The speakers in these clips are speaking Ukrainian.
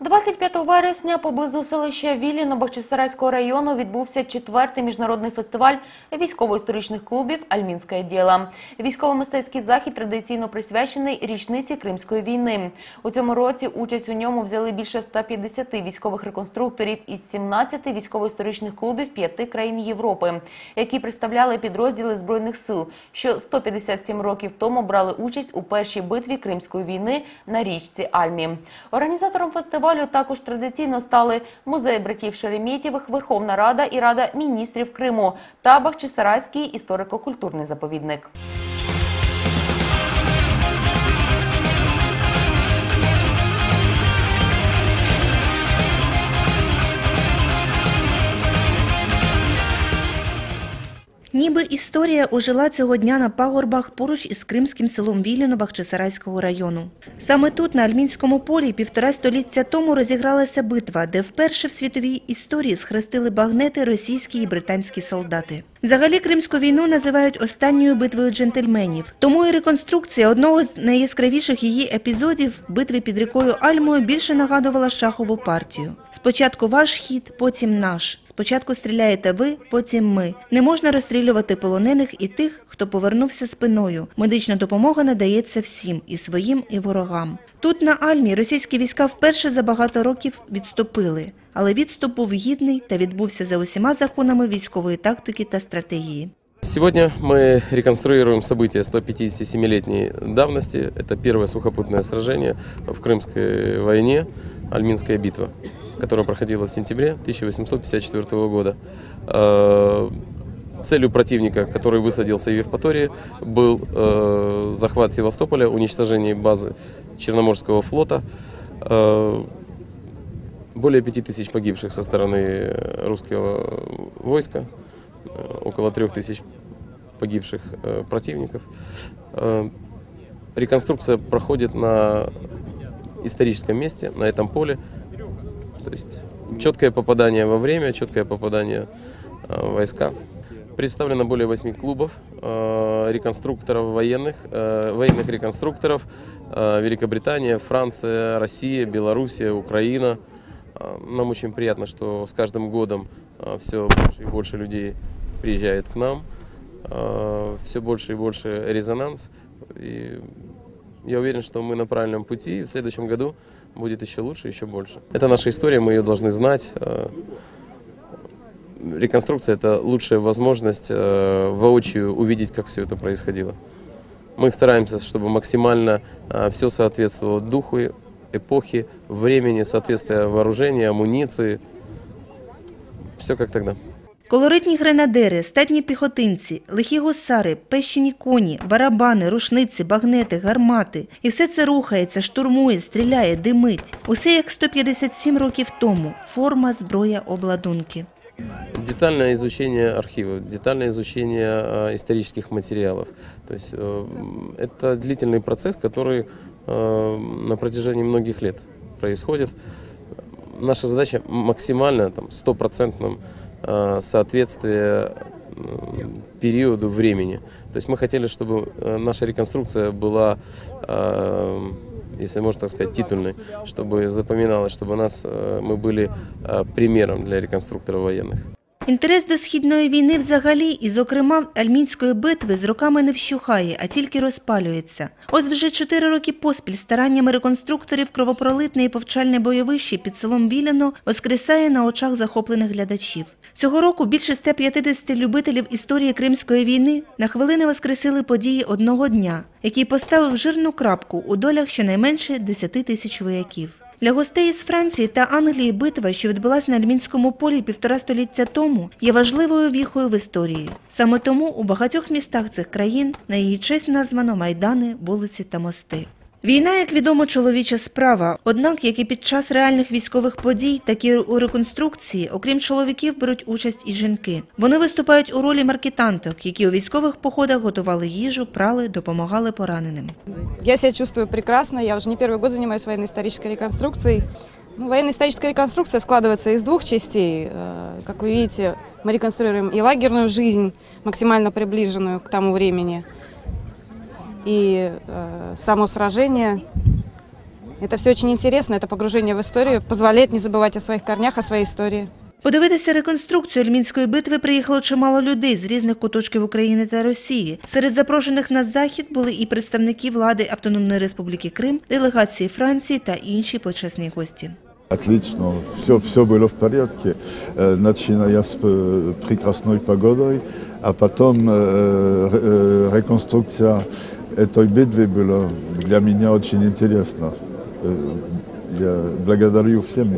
25 вересня поблизу селища Віліно Бахчисарайського району відбувся четвертий міжнародний фестиваль військово-історичних клубів «Альмінське діло». Військово-мистецький захід традиційно присвячений річниці Кримської війни. У цьому році участь у ньому взяли більше 150 військових реконструкторів із 17 військово-історичних клубів п'яти країн Європи, які представляли підрозділи збройних сил, що 157 років тому брали участь у першій битві Кримської війни на річці Альмі. Організатором фестивалю також традиційно стали музей братів Шереметєвих, Верховна Рада і Рада міністрів Криму та Бахчисарайський історико-культурний заповідник. Ніби історія ожила цього дня на пагорбах поруч із кримським селом Віліно Бахчисарайського району. Саме тут, на Альмінському полі, півтора століття тому розігралася битва, де вперше в світовій історії схрестили багнети російські і британські солдати. Взагалі Кримську війну називають останньою битвою джентльменів. Тому і реконструкція одного з найяскравіших її епізодів битви під рікою Альмою більше нагадувала шахову партію. Спочатку ваш хід, потім наш. Спочатку стріляєте ви, потім ми. Не можна розстрілювати полонених і тих, хто повернувся спиною. Медична допомога надається всім і своїм, і ворогам. Тут на Альмі російські війська вперше за багато років відступили, але відступ був гідний та відбувся за усіма законами військової тактики та стратегії. Сегодня мы реконструируем события 157-летней давности. Это первое сухопутное сражение в Крымской войне, Альминская битва, которая проходила в сентябре 1854 года. Э, Целью противника, который высадился в Евпатории, был э, захват Севастополя, уничтожение базы Черноморского флота. Э, Более пяти тысяч погибших со стороны русского войска, э, около трех тысяч погибших э, противников. Э, Реконструкция проходит на историческом месте, на этом поле. То есть четкое попадание во время, четкое попадание э, войска. Представлено более восьми клубов э, реконструкторов военных, э, военных реконструкторов э, Великобритания, Франция, Россия, Белоруссия, Украина. Э, Нам очень приятно, что с каждым годом все больше и больше людей приезжает к нам, все больше и больше резонанс. И я уверен, что мы на правильном пути, и в следующем году будет еще лучше, еще больше. Это наша история, мы ее должны знать. Реконструкция – это лучшая возможность воочию увидеть, как все это происходило. Мы стараемся, чтобы максимально все соответствовало духу эпохи, времени, соответствия вооружения, амуниции. Все как тогда. Колоритні гренадери, статні піхотинці, лихі гусари, пещені коні, барабани, рушниці, багнети, гармати. І все це рухається, штурмує, стріляє, димить. Усе як 157 років тому. Форма, зброя, обладунки. Детальное изучение архива, детальное изучение э, исторических материалов. То есть э, м, это длительный процесс, который э, на протяжении многих лет происходит. Наша задача максимально там стопроцентном э, соответствие м, периоду времени. То есть мы хотели, чтобы э, наша реконструкция была, э, если можно так сказать, титульной, чтобы запоминалось, чтобы нас э, мы были э, примером для реконструкторов военных. Інтерес до східної війни взагалі, і, зокрема, Альмінської битви з роками не вщухає, а тільки розпалюється. Ось вже чотири роки поспіль стараннями реконструкторів кровопролитне і повчальне бойовище під селом Віляно воскресає на очах захоплених глядачів. Цього року більше 150 любителів історії Кримської війни на хвилини воскресили події одного дня, який поставив жирну крапку у долях щонайменше 10 тисяч вояків. Для гостей із Франції та Англії битва, що відбулася на Альмінському полі півтора століття тому, є важливою віхою в історії. Саме тому у багатьох містах цих країн на її честь названо майдани, вулиці та мости. Війна, як відомо, чоловіча справа. Однак, як і під час реальних військових подій, так і у реконструкції, окрім чоловіків, беруть участь і жінки. Вони виступають у ролі маркетанток, які у військових походах готували їжу, прали, допомагали пораненим. Я себя чувствую прекрасно. Я уже не первый год занимаюсь военно-исторической реконструкцией. Ну, военно-историческая реконструкция складывается из двух частей. Э, Как вы видите, мы реконструируем и лагерную жизнь, максимально приближенную к тому времени, и э, само сражение, Это все очень интересно, это погружение в историю, позволяет не забывать о своих корнях, о своей истории. Подивитися реконструкцію Альмінської битви приїхало чимало людей з різних куточків України та Росії. Серед запрошених на захід були і представники влади Автономної Республіки Крим, делегації Франції та інші почесні гості. Отлично, все, все было в порядке, э, начиная с э, прекрасной погодой, а потом э, э, реконструкция Этой битвы была для меня очень интересна. Э, Я благодарю всем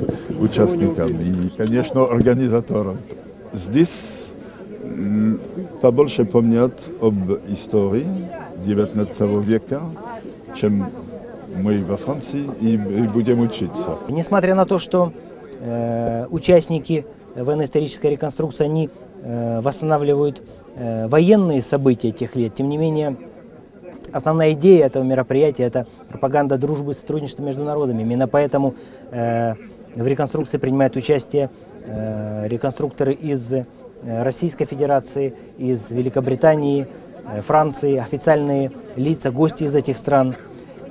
участникам и, конечно, организаторам. Здесь побольше помнят об истории XIX века, чем мы во Франции, и будем учиться. Несмотря на то, что э, участники военно-исторической реконструкции, они э, восстанавливают э, военные события тех лет, тем не менее основная идея этого мероприятия – это пропаганда дружбы и сотрудничества между народами. Именно поэтому э, в реконструкции принимают участие э, реконструкторы из э, Российской Федерации, из Великобритании, э, Франции, официальные лица, гости из этих стран.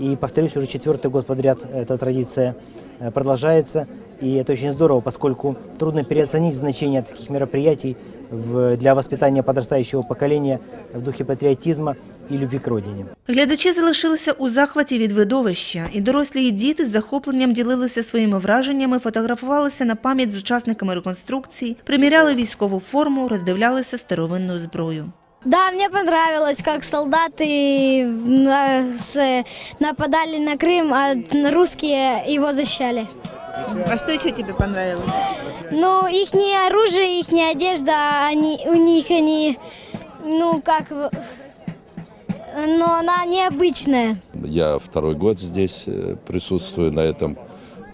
И, повторюсь, уже четвертый год подряд эта традиция э, продолжается. И это очень здорово, поскольку трудно переоценить значение таких мероприятий в- для воспитания подрастающего поколения в духе патриотизма и любви к родине. Глядачі залишилися у захваті від видовища, і дорослі, і діти з захопленням ділилися своїми враженнями, фотографувалися на пам'ять з учасниками реконструкції, приміряли військову форму, роздивлялися старовинну зброю. Да, мне понравилось, как солдаты на- с- нападали на Крым, а русские его защищали. А что еще тебе понравилось? Ну, их оружие, их одежда, они, у них они, ну, как, но она необычная. Я второй год здесь э, присутствую на этом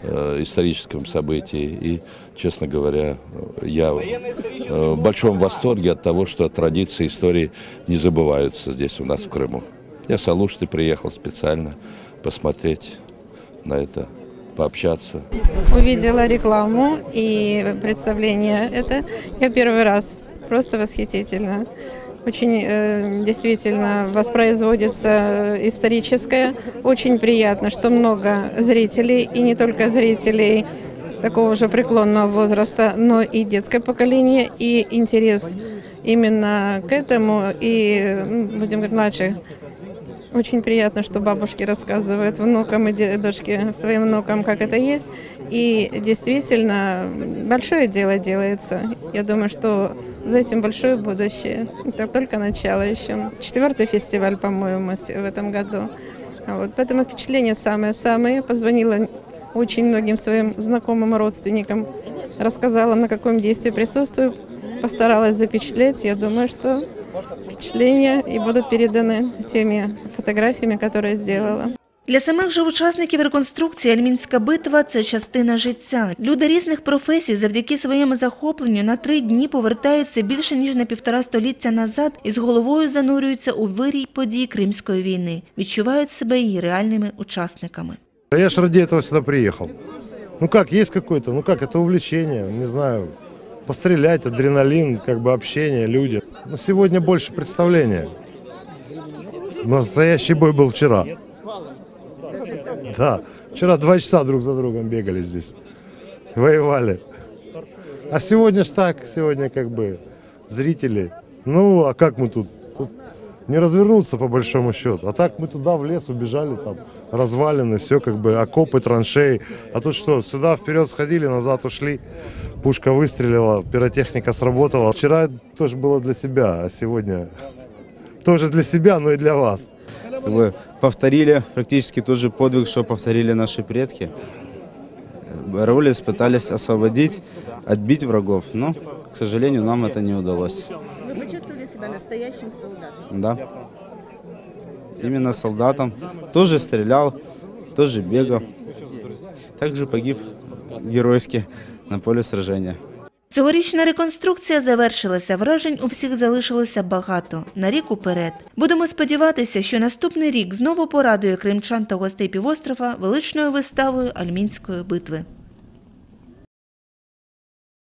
э, историческом событии. И, честно говоря, э, я э, в большом восторге от того, что традиции истории не забываются здесь у нас в Крыму. Я с Алушты приехал специально посмотреть на это, пообщаться. увидела рекламу и представление это. Я первый раз. Просто восхитительно. Очень э, действительно воспроизводится э, историческое. Очень приятно, что много зрителей, и не только зрителей такого же преклонного возраста, но и детское поколение, и интерес именно к этому, и, м, будем говорить, младших очень приятно, что бабушки рассказывают внукам и дедушке, своим внукам, как это есть. И действительно, большое дело делается. Я думаю, что за этим большое будущее. Это только начало еще. Четвертый фестиваль, по-моему, с- в этом году. Вот. Поэтому впечатления самые-самые. Позвонила очень многим своим знакомым и родственникам, рассказала, на каком действии присутствую, постаралась запечатлеть. Я думаю, что впечатления и будут переданы теми фотографиями, которые я сделала. Для самих же учасників реконструкції Альмінська битва це частина життя. Люди різних професій завдяки своєму захопленню на три дні повертаються більше ніж на півтора століття назад і з головою занурюються у вирій подій Кримської війни, відчувають себе її реальними учасниками. Да я ж ради этого сюда приехал. Ну как, есть какое-то, ну как, это увлечение, не знаю, пострелять, адреналин, как бы общение, люди. Но сегодня больше представления. Настоящий бой был вчера. Да, вчера два часа друг за другом бегали здесь, воевали. А сегодня ж так, сегодня как бы зрители. Ну, а как мы тут? Не развернуться по большому счету. А так мы туда в лес убежали, там развалины, все как бы окопы, траншеи. А тут что, сюда вперед сходили, назад ушли, пушка выстрелила, пиротехника сработала. Вчера тоже было для себя, а сегодня тоже для себя, но и для вас. как бы повторили практически тот же подвиг, что повторили наши предки. Боролись, пытались освободить, отбить врагов, но, к сожалению, нам это не удалось. Вы почувствовали себя настоящим солдатом? Да. Именно солдатом. Тоже стрелял, тоже бегал. Также погиб геройски на поле сражения. Цьогорічна реконструкція завершилася. Вражень у всіх залишилося багато. На рік уперед. Будемо сподіватися, що наступний рік знову порадує кримчан та гостей півострова величною виставою Альмінської битви.